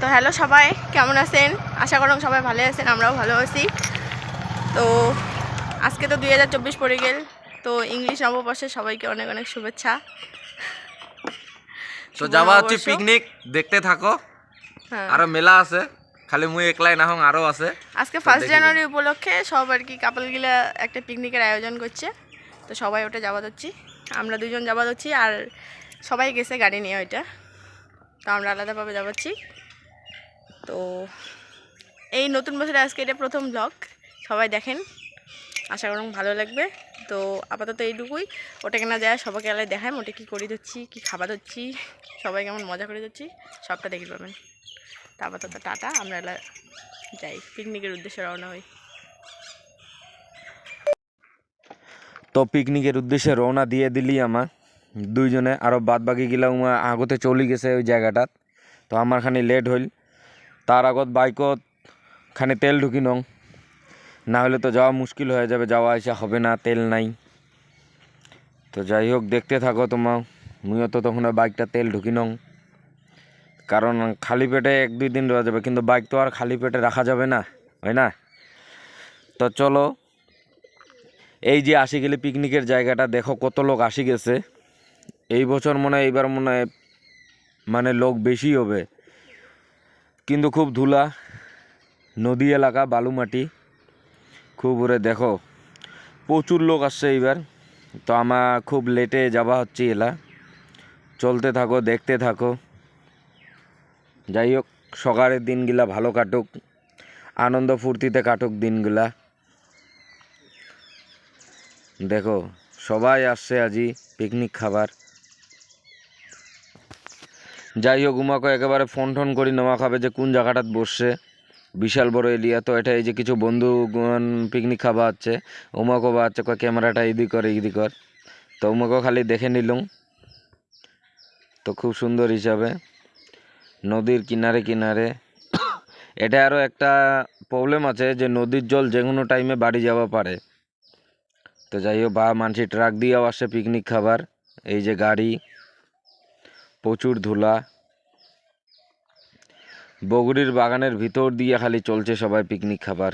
তো হ্যালো সবাই। কেমন আছেন? আশা করুন সবাই ভালো আছেন আমরাও ভালো আছি। তো আজকে তো দুই হাজার চব্বিশ পড়ে গেল তো ইংলিশ নববর্ষে সবাইকে অনেক অনেক শুভেচ্ছা। তো যাওয়া হচ্ছে পিকনিক দেখতে থাকো। হ্যাঁ। আরও মেলা আছে খালি মুই একলাই না হং আরও আছে। আজকে ফার্স্ট জানুয়ারি উপলক্ষে সব আর কি কাপলগুলা একটা পিকনিকের আয়োজন করছে। তো সবাই ওটা যাওয়া হচ্ছি আমরা দুজন যাওয়া হচ্ছি আর সবাই গেছে গাড়ি নিয়ে ওইটা। তো আমরা আলাদাভাবে যাচ্ছি। তো এই নতুন বছরে আজকে এটা প্রথম ব্লগ সবাই দেখেন। আশা করুন ভালো লাগবে। তো আপাতত এইটুকুই। ওটাকে না যায়, সবাইকে আলাদা দেখায়, ওটা কী করে দিচ্ছি কী খাবার দিচ্ছি সবাই কেমন মজা করে দিচ্ছি সবটা দেখে পাবেন তা আপাতত টাটা, আমরা এলা যাই, পিকনিকের উদ্দেশ্যে রওনা হই। তো পিকনিকের উদ্দেশ্যে রওনা দিয়ে দিলি আমার। দুইজনে আরও বাদ বাকি গিলা উমা আগতে চলি গেছে ওই জায়গাটাত। তো আমার খানি লেট হইল। তার আগত বাইকত খানি তেল ঢুকি নং না হলে তো যাওয়া মুশকিল হয়ে যাবে, যাওয়া আসা হবে না, তেল নাই। তো যাই হোক, দেখতে থাকো তোমার। মুইও তো তখন বাইকটা তেল ঢুকি নং। কারণ খালি পেটে এক দুই দিন রওয়া যাবে, কিন্তু বাইক তো আর খালি পেটে রাখা যাবে না, হয় না? তো চলো, এই যে আসি গেলে পিকনিকের জায়গাটা, দেখো কত লোক আসি গেছে। এই বছর মনে হয়, এইবার মনে হয় মানে লোক বেশি হবে। কিন্তু খুব ধুলা, নদী এলাকা বালু মাটি খুব ওরে দেখো, প্রচুর লোক আসছে এইবার। তো আমার খুব লেটে যাওয়া হচ্ছে এলা। চলতে থাকো, দেখতে থাকো। যাই হোক, সকালের দিনগুলা ভালো কাটুক, আনন্দ ফুর্তিতে কাটুক দিনগুলা। দেখো, সবাই আসছে আজি পিকনিক খাবার। যাই হোক, উমাকে একেবারে ফোন টোন করি নেওয়া খাবে যে কোন জায়গাটাত বসছে। বিশাল বড় এরিয়া, তো এটা এই যে কিছু বন্ধু পিকনিক খাওয়া আছে উমাকে বা কয় ক্যামেরাটা ইদি কর ইদি কর। তো উমাকে খালি দেখে নিলুম। তো খুব সুন্দর হিসাবে, নদীর কিনারে কিনারে। এটা আরও একটা প্রবলেম আছে যে নদীর জল যে কোনো টাইমে বাড়ি যাওয়া পারে। তো যাই হোক, বা মানসি ট্রাক দিয়েও আসে পিকনিক খাবার, এই যে গাড়ি, প্রচুর ধুলা। বগুড়ির বাগানের ভিতর দিয়ে খালি চলছে সবাই পিকনিক খাবার।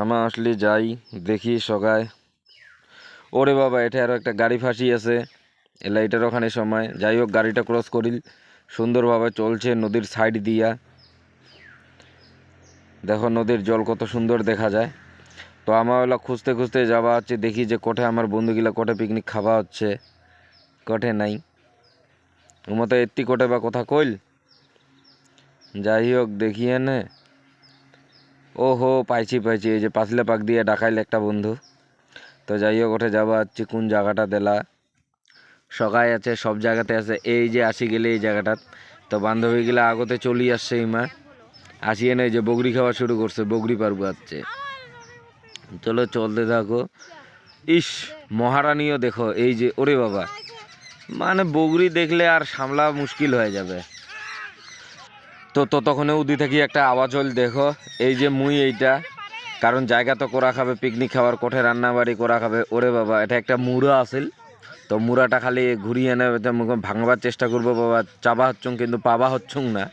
আমরা আসলে যাই, দেখি সবাই ওরে বাবা এটা আরও একটা গাড়ি ফাঁসি আছে এলা এটার ওখানে সময়। যাই হোক, গাড়িটা ক্রস করিল। সুন্দরভাবে চলছে নদীর সাইড দিয়া। দেখো নদীর জল কত সুন্দর দেখা যায়। তো আমার ওলা খুঁজতে খুঁজতে যাওয়া হচ্ছে দেখি যে কোঠে আমার বন্ধুগুলা কোঠে পিকনিক খাওয়া হচ্ছে, কোঠে নাই। মতো এত্তি কোটে বা কথা কইল? যাই হোক দেখিয়ে নে। ও হো পাইছি পাইছি, এই যে পাতলা পাক দিয়ে ডাকাইল একটা বন্ধু। তো যাই হোক ওঠে যাওয়া হচ্ছে কোন জায়গাটা দেলা। সকায় আছে, সব জায়গাতে আছে। এই যে আসি গেলে এই জায়গাটাত। তো বান্ধবীগুলা আগতে চলি আসছে ইমা আসিয়ে নেই যে বগরি খাওয়া শুরু করছে, বগরি পারব আসছে চলো, চলতে থাকো। ইস, মহারানীও দেখো, এই যে, ওরে বাবা। মানে বগরি দেখলে আর সামলা মুশকিল হয়ে যাবে। তো ততক্ষণে উদি থেকে একটা আওয়াজ হল দেখো এই যে মুই এইটা কারণ জায়গা তো করা খাবে পিকনিক খাবার কোঠে রান্না বাড়ি করা খাবে ওরে বাবা এটা একটা মুড়া আছিল তো মুড়াটা খালি ঘুরিয়ে এনে ভাঙবার চেষ্টা করব বাবা চাবা হচ্ছুং কিন্তু পাবা হচ্ছুং না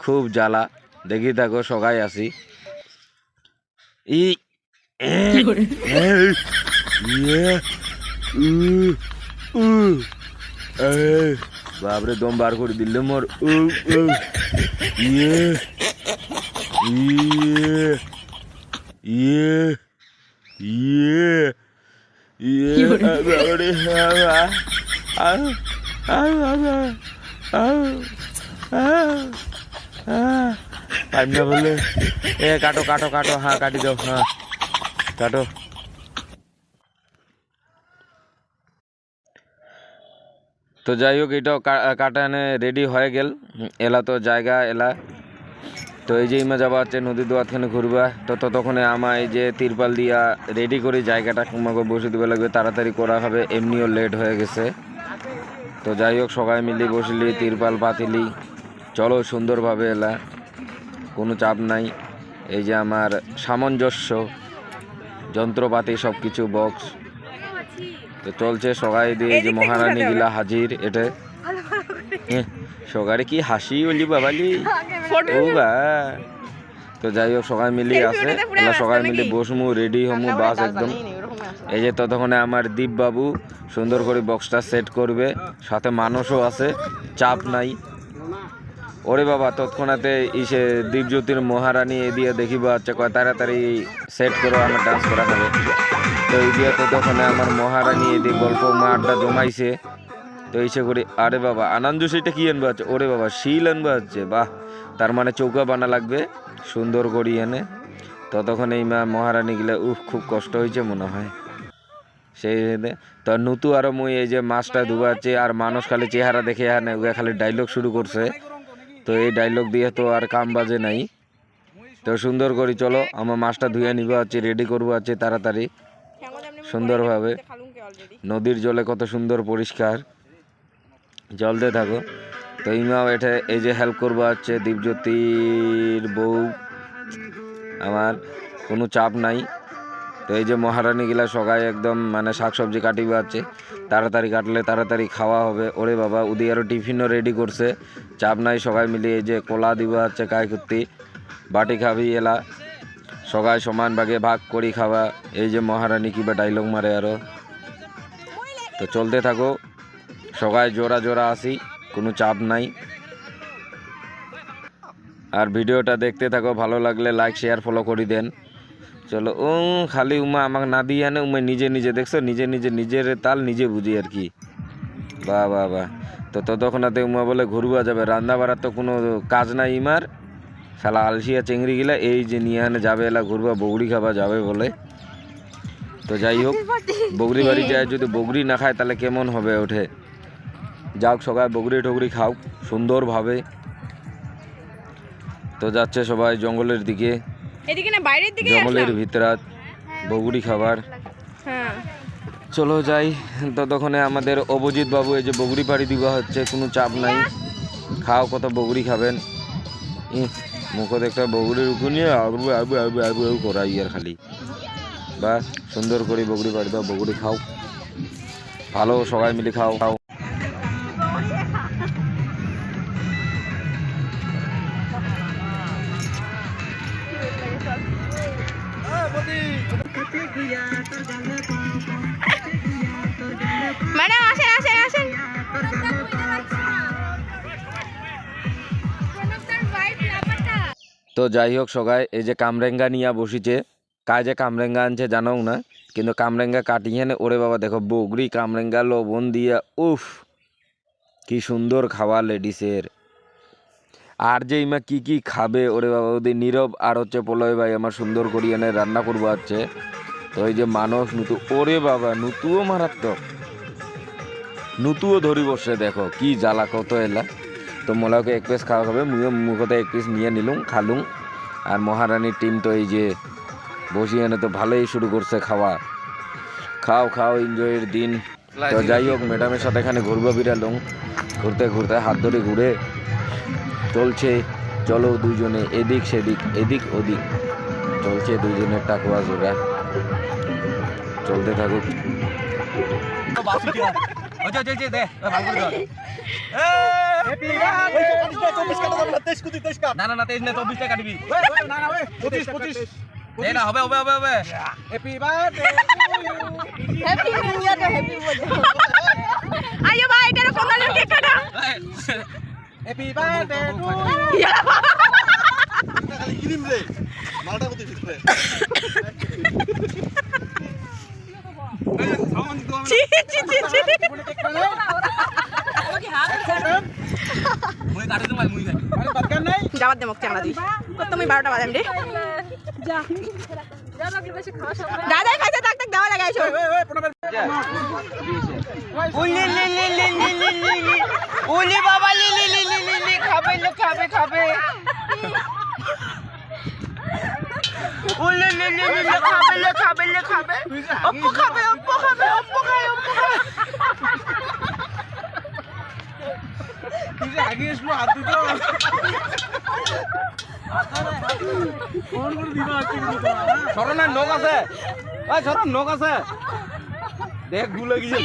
খুব জ্বালা দেখি দেখো সগাই আসি ই 有人，এই, উ, উ, এই, বাপরে দম বার করে দিলে মোর ইয়ে, ইয়ে, ইয়ে, ইয়ে, ইয়ে, বাবা, আউ, না বলে। এ কাটো কাটো কাটো হ্যাঁ কাটি দাও হ্যাঁ কাটো। তো যাই হোক এটাও কাটানে রেডি হয়ে গেল। এলা তো জায়গা, এলা। তো এই যে ইমা যাবা হচ্ছে, নদীর দোয়াতখানে ঘুরবা। তো ততক্ষণে আমার এই যে তিরপাল দিয়া রেডি করে জায়গাটা তোমাকে বসে দিবে লাগবে। তাড়াতাড়ি করা হবে, এমনিও লেট হয়ে গেছে। তো যাই হোক সবাই মিলি বসলি, তিরপাল পাতিলি। চলো সুন্দরভাবে এলা। কোনো চাপ নাই। এই যে আমার সামঞ্জস্য, যন্ত্রপাতি সব কিছু বক্স তো চলছে সবাই দিয়ে এই যে মহারানী গিলা হাজির এটা সকালে কি হাসি বলি বাবালি? ও বা। তো যাই হোক সবাই মিলি আছে। সবাই মিলি বসমু রেডি হমু বাস একদম। এই যে ততক্ষণে আমার দীপ বাবু সুন্দর করে বক্সটা সেট করবে। সাথে মানুষও আছে চাপ নাই। ওরে বাবা তৎক্ষণাতে ইসে দীপজ্যোতির মহারানী এ দিয়ে দেখিব আচ্ছা কয় তাড়াতাড়ি সেট করো আমার ডান্স করা হবে তো এই দিয়ে ততক্ষণে আমার মহারানী এদিকে গল্প মা আড্ডা জমাইছে, তো ইসে করি, আরে বাবা, আনন্দ সেটা কি আনবা আছে ওরে বাবা, শিল আনবা হচ্ছে বাহ! তার মানে চৌকা বানা লাগবে, সুন্দর করি এনে। ততক্ষণ এই মা মহারানী গেলে, উফ, খুব কষ্ট হয়েছে মনে হয়। সেই তো নতু আরও মুই এই যে মাছটা ধুবাচ্ছে আর মানুষ খালি চেহারা দেখে আর না খালি ডাইলগ শুরু করছে। তো এই ডাইলগ দিয়ে তো আর কাম বাজে নাই। তো সুন্দর করি চলো, আমার মাছটা ধুয়ে নিব আছে রেডি করব আছে তাড়াতাড়ি। সুন্দরভাবে নদীর জলে কত সুন্দর পরিষ্কার। জল দিয়ে থাকো। তো ইমাও এটা এই যে হেল্প করব হচ্ছে দীপজ্যোতির বউ। আমার কোনো চাপ নাই। তো এই যে মহারানী গিলা সবাই একদম মানে শাকসবজি কাটিবে আছে তাড়াতাড়ি কাটলে তাড়াতাড়ি খাওয়া হবে। ওরে বাবা উদি আরও টিফিনও রেডি করছে। চাপ নাই সবাই মিলে এই যে কলা দিবা আছে কায় করতে বাটি খাবি এলা। সবাই সমান ভাগে ভাগ করি খাওয়া। এই যে মহারানী কিবা ডাইলগ মারে আরও। তো চলতে থাকো। সবাই জোড়া জোড়া আসি, কোনো চাপ নাই। আর ভিডিওটা দেখতে থাকো, ভালো লাগলে লাইক শেয়ার ফলো করে দেন। চলো ও খালি উমা আমাকে না দিয়ে আনে, উমা নিজে নিজে দেখছ, নিজে নিজে নিজের তাল নিজে বুঝি আর কি। বাহ বাহ বাহ। তো ততক্ষণাতে উমা বলে ঘুরবা যাবে, রান্না বাড়ার তো কোনো কাজ নাই ইমার। শালা আলসিয়া চেংড়ি গিলা এই যে নিয়ে আনে যাবে এলা ঘুরবা বগড়ি খাবা যাবে বলে। তো যাই হোক বগরি বাড়ি যায় যদি বগরি না খায় তাহলে কেমন হবে ওঠে? যাক সবাই বগরি টগরি খাও সুন্দরভাবে। তো যাচ্ছে সবাই জঙ্গলের দিকে। এদিকে না বাইরের দিকে জঙ্গলের ভিতরে বগুড়ি খাবার। হ্যাঁ। চলো যাই ততক্ষণে আমাদের অভিজিৎ বাবু এই যে বগুড়ি পাড়ি দিবা হচ্ছে কোনো চাপ নাই। খাও কত বগুড়ি খাবেন। মুখত একটা বগুড়ি উকুনিয়ে আবু আবু আবু আবু আবু করা ইয়ার খালি। বা সুন্দর করে বগুড়ি পাড়ি দাও বগুড়ি খাও ভালো সবাই মিলে খাও খাও তো যাই হোক সবাই এই যে কামরেঙ্গা নিয়ে বসিছে। কাজে কামরেঙ্গা আনছে জানাও না, কিন্তু কামরেঙ্গা কাটিয়ে নে ওরে বাবা দেখো, বগরি, কামরেঙ্গা, লবণ দিয়া, উফ, কি সুন্দর খাওয়া লেডিসের। আর যে ইমা কি কি খাবে, ওরে বাবা ওদের নীরব, আর হচ্ছে পলয় ভাই আমার সুন্দর করিয়ে এনে রান্না করব আছে তো এই যে মানুষ নুতু, ওরে বাবা, নুতুও মারাত্মক। নুতুও ধরি বসে দেখো, কি জ্বালা কত এলা। তো মোলাকে এক পিস খাওয়া খাবে মুইও মুখতে এক পিস নিয়ে নিলুম খালুম আর মহারানীর টিম তো এই যে বসিয়ে এনে তো ভালোই শুরু করছে খাওয়া খাও খাও এনজয়ের দিন তো যাই হোক ম্যাডামের সাথে এখানে ঘুরবো বিড়ালুম ঘুরতে ঘুরতে হাত ধরে ঘুরে চলছে চলো দুজনে এদিক সেদিক এদিক ওদিক চলছে দুইজনের টাকুয়া জোড়া চলতে থাকুক না না না তেইশ না চব্বিশটা কাটবি এই না হবে হবে হবে আইও ভাই কোন কেক কাটা? যাবার দে মুখ দিই কত তুমি বারোটা বাজাম রে দাদা খাইতে থাক থাক দেওয়া লাগাইছো উলি বাবা লি লি লি লি লি লি খাবে লো খাবে খাবে ওই লে লে লে লে খাবে লে খাবে লে খাবে অপ্পু খাবে অপ্পু খাবে অপ্পু খাবে অপ্পু খাবে যে আগে এসলো হাত দিত ফোন করে দিবা আজকে নখ আছে। ওই সরন নখ আছে। দেখগুলো গিয়ে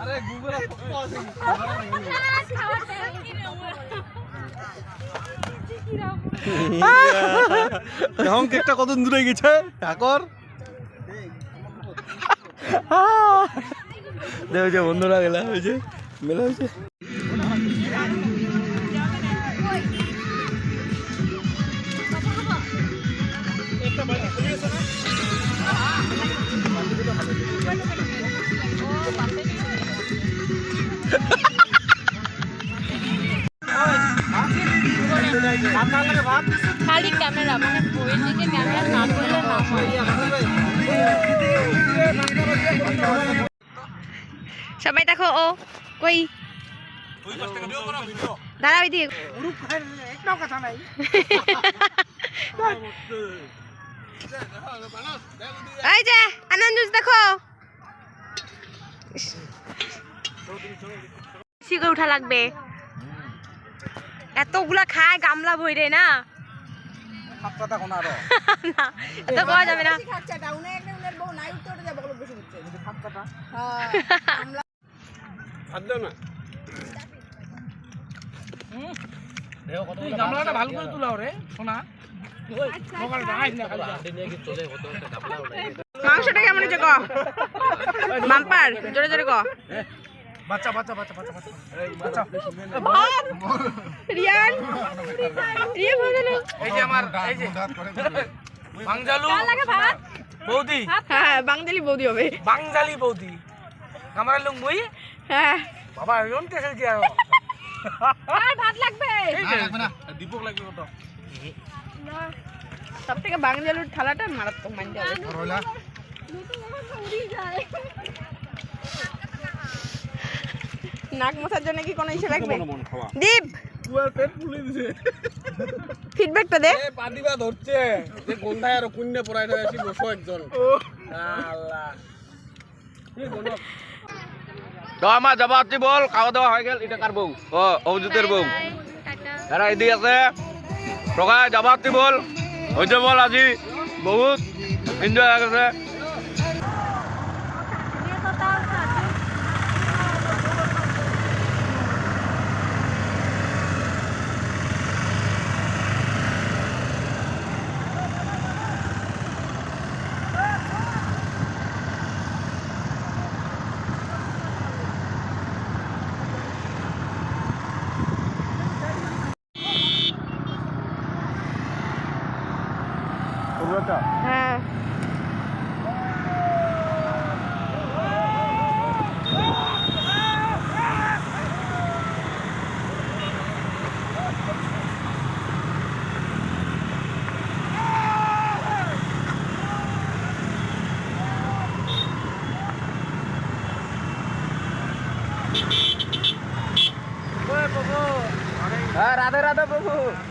আরে গুগল এখন কেকটা কত দূরে গেছে? ঠাকর। যে বন্ধুরা গেলা হয়েছে, মেলা হয়েছে। খালি ক্যামেরা মানে বইয়ের দিকে ক্যামেরা না করলে না হয়। সবাই দেখো ও কই? দাঁড়া ওই দিকে এই যে আনন্দ দেখো। শিখে উঠা লাগবে। এতগুলা খায় গামলা ভইরে না? না এত খাওয়া যাবে না। গামলাটা ভালো করে তুলাও রে শোনা মাংসটা কেমন হয়েছে ক? জোরে জোরে ক। বাচ্চা বাচ্চা বাচ্চা বাচ্চা বাচ্চা রিয়ান! রিয়ান না এই যে আমার এই যে। বাংজালু। বৌদি। হ্যাঁ বাঙালি বৌদি হবে। বাংজালি বৌদি। আমার লোক মুই হ্যাঁ। বাবা এরকম টেসে কি আর? আর ভাত লাগবে? দীপক লাগবে কত সব থেকে বাঙালির থালাটা মারাত্মক হবে। নাক মশার জন্য কি কোনো ইসে লাগবে? দীপ! পুয়ার পেট ফুলে দিছে। ফিডব্যাকটা দে। পাদিবা ধরছে। যে গন্ধায় আর কুন্যে পড়াই বসো একজন। আল্লাহ। তো আমার যাবা আছি বল খাওয়া দাওয়া হয়ে গেল এটা কার বউ ও অভিজিতের বউ এরা এদিকে আছে। টকা যাবা বল হয়েছে বল আজি বহুত। এনজয় হয়ে গেছে। Oh.